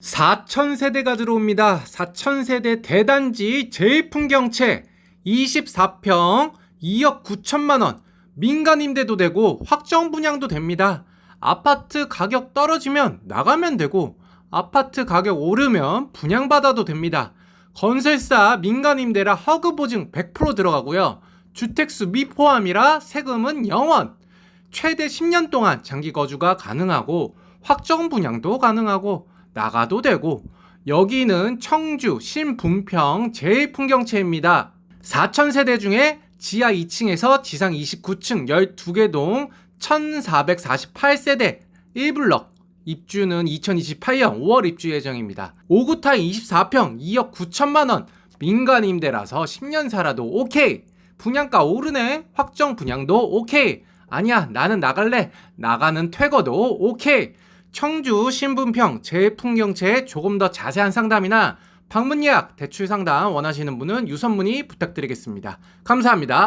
4,000세대가 들어옵니다. 4,000세대 대단지 제1풍경채 24평 2억 9천만 원. 민간 임대도 되고 확정 분양도 됩니다. 아파트 가격 떨어지면 나가면 되고 아파트 가격 오르면 분양받아도 됩니다. 건설사 민간 임대라 허그 보증 100% 들어가고요. 주택수 미포함이라 세금은 0원. 최대 10년 동안 장기 거주가 가능하고 확정 분양도 가능하고 나가도 되고 여기는 청주 신분평 제1풍경채입니다. 4,000세대 중에 지하 2층에서 지상 29층 12개 동 1,448세대 1블럭 입주는 2028년 5월 입주 예정입니다. 5구 타임 24평 2억 9천만 원 민간 임대라서 10년 살아도 오케이. 분양가 오르네. 확정 분양도 오케이. 아니야 나는 나갈래. 나가는 퇴거도 오케이. 청주 신분평 제풍경채 조금 더 자세한 상담이나 방문 예약, 대출 상담 원하시는 분은 유선 문의 부탁드리겠습니다. 감사합니다.